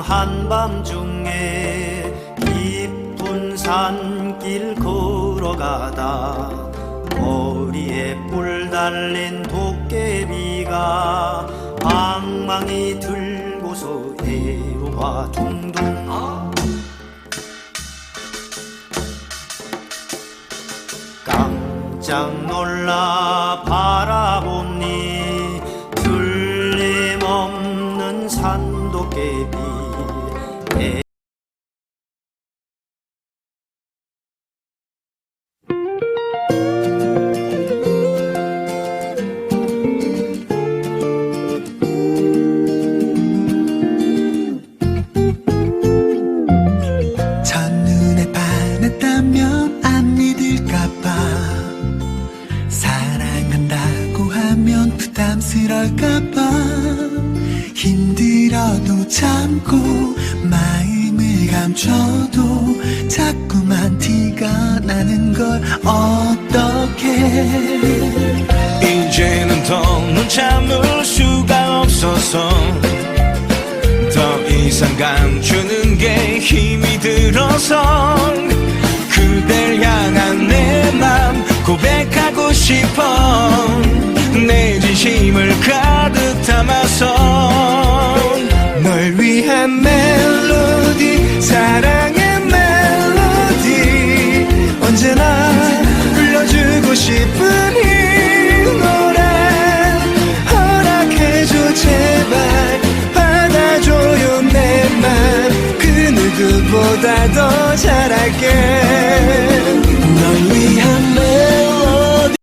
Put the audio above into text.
한밤중에 깊은 산길 걸어가다 머리에 뿔 달린 도깨비가 방망이 들고서 애로와 둥둥. 깜짝 놀라 바라보 도깨비. 애 첫눈에 반했다면 안 믿을까봐 사랑한다고 하면 부담스러울까봐 힘들 어도 참고 마음을 감춰도 자꾸만 티가 나는 걸 어떡해 이제는 더는 참을 수가 없어서 더 이상 감추는 게 힘이 들어서 그댈 향한 내 맘 고백하고 싶어 내 진심을 가 싶은 이 노래 허락해줘 제발. 받아줘요 내 맘. 그 누구보다 더잘